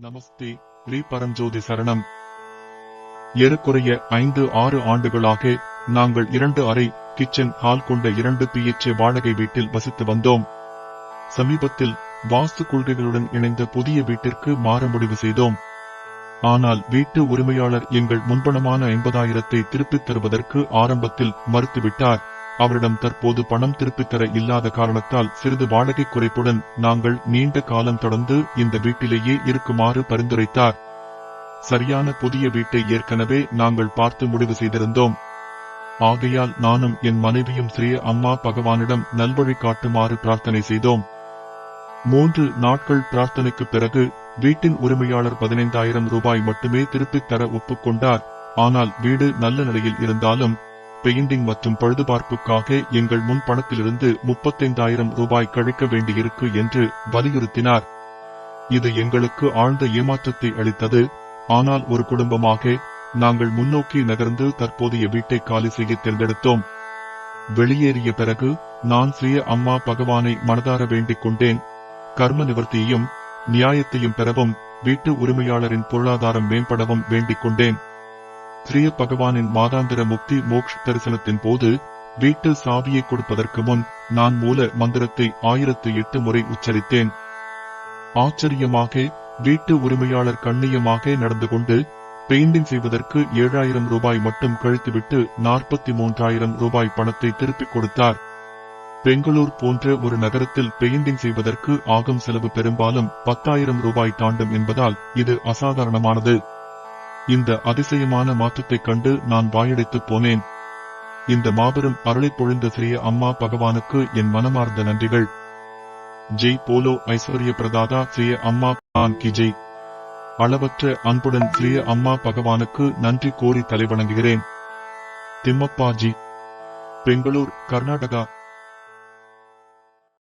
நமஸ்தே ஸ்ரீ பரஞ்சோதி சரணம். ஏறக்குறைய ஐந்து ஆறு ஆண்டுகளாக நாங்கள் இரண்டு அறை கிச்சன் ஹால் கொண்ட இரண்டு பிஎச்ஏ வாடகை வீட்டில் வசித்து வந்தோம். சமீபத்தில் வாஸ்து கொள்கைகளுடன் இணைந்த புதிய வீட்டிற்கு மாற முடிவு செய்தோம். ஆனால் வீட்டு உரிமையாளர் எங்கள் முன்பணமான எண்பதாயிரத்தை திருப்பித் தருவதற்கு ஆரம்பத்தில் மறுத்துவிட்டார். அவரிடம் தற்போது பணம் திருப்பித் தர இல்லாத காரணத்தால் சிறிது வாடகை குறைப்புடன் நாங்கள் நீண்ட காலம் தொடர்ந்து இந்த வீட்டிலேயே இருக்குமாறு பரிந்துரைத்தார். சரியான புதிய வீட்டை ஏற்கனவே நாங்கள் பார்த்து முடிவு செய்திருந்தோம். ஆகையால் நானும் என் மனைவியும் ஸ்ரீ அம்மா பகவானிடம் நல்வழி காட்டுமாறு பிரார்த்தனை செய்தோம். மூன்று நாட்கள் பிரார்த்தனைக்கு பிறகு வீட்டின் உரிமையாளர் பதினைந்தாயிரம் ரூபாய் மட்டுமே திருப்பித் தர ஒப்புக்கொண்டார் ஆனால் வீடு நல்ல நிலையில் இருந்தாலும் பெயிண்டிங் மற்றும் பழுதுபார்ப்புக்காக எங்கள் முன் பணத்திலிருந்து முப்பத்தைந்தாயிரம் ரூபாய் கழிக்க வேண்டியிருக்கு என்று வலியுறுத்தினார். இது எங்களுக்கு ஆழ்ந்த ஏமாற்றத்தை அளித்தது. ஆனால் ஒரு குடும்பமாக நாங்கள் முன்னோக்கி நகர்ந்து தற்போதைய வீட்டை காலி செய்ய தேர்ந்தெடுத்தோம். வெளியேறிய பிறகு நான் ஸ்ரீ அம்மா பகவானை மனதார வேண்டிக் கொண்டேன். கர்ம நிவர்த்தியையும் நியாயத்தையும் பெறவும் வீட்டு உரிமையாளரின் பொருளாதாரம் மேம்படவும் வேண்டிக் கொண்டேன். ஸ்ரீ பகவானின் மாதாந்திர முக்தி மோக்ஷ தரிசனத்தின் போது வீட்டு சாவியை கொடுப்பதற்கு முன் நான் மூல மந்திரத்தை ஆயிரத்து எட்டு முறை உச்சரித்தேன். ஆச்சரியமாக வீட்டு உரிமையாளர் கண்ணியமாக நடந்து கொண்டு பெயிண்டிங் செய்வதற்கு ஏழாயிரம் ரூபாய் மட்டும் கழித்துவிட்டு நாற்பத்தி மூன்றாயிரம் ரூபாய் பணத்தை திருப்பிக் கொடுத்தார். பெங்களூர் போன்ற ஒரு நகரத்தில் பெயிண்டிங் செய்வதற்கு ஆகும் செலவு பெரும்பாலும் பத்தாயிரம் ரூபாய் தாண்டும் என்பதால் இது அசாதாரணமானது. இந்த அதிசயமான மாற்றத்தைக் கண்டு நான் வாயடைத்துப் போனேன். இந்த மாபெரும் அருளைப் பொழிந்த சிறிய அம்மா பகவானுக்கு என் மனமார்ந்த நன்றிகள். ஜெய் போலோ ஐஸ்வர்ய பிரதாதா சிறிய அம்மா நான் கி ஜெய். அளவற்ற அன்புடன் சிறிய அம்மா பகவானுக்கு நன்றி கோரி தலைவணங்குகிறேன். திம்மப்பா ஜி. பெங்களூர் கர்நாடகா.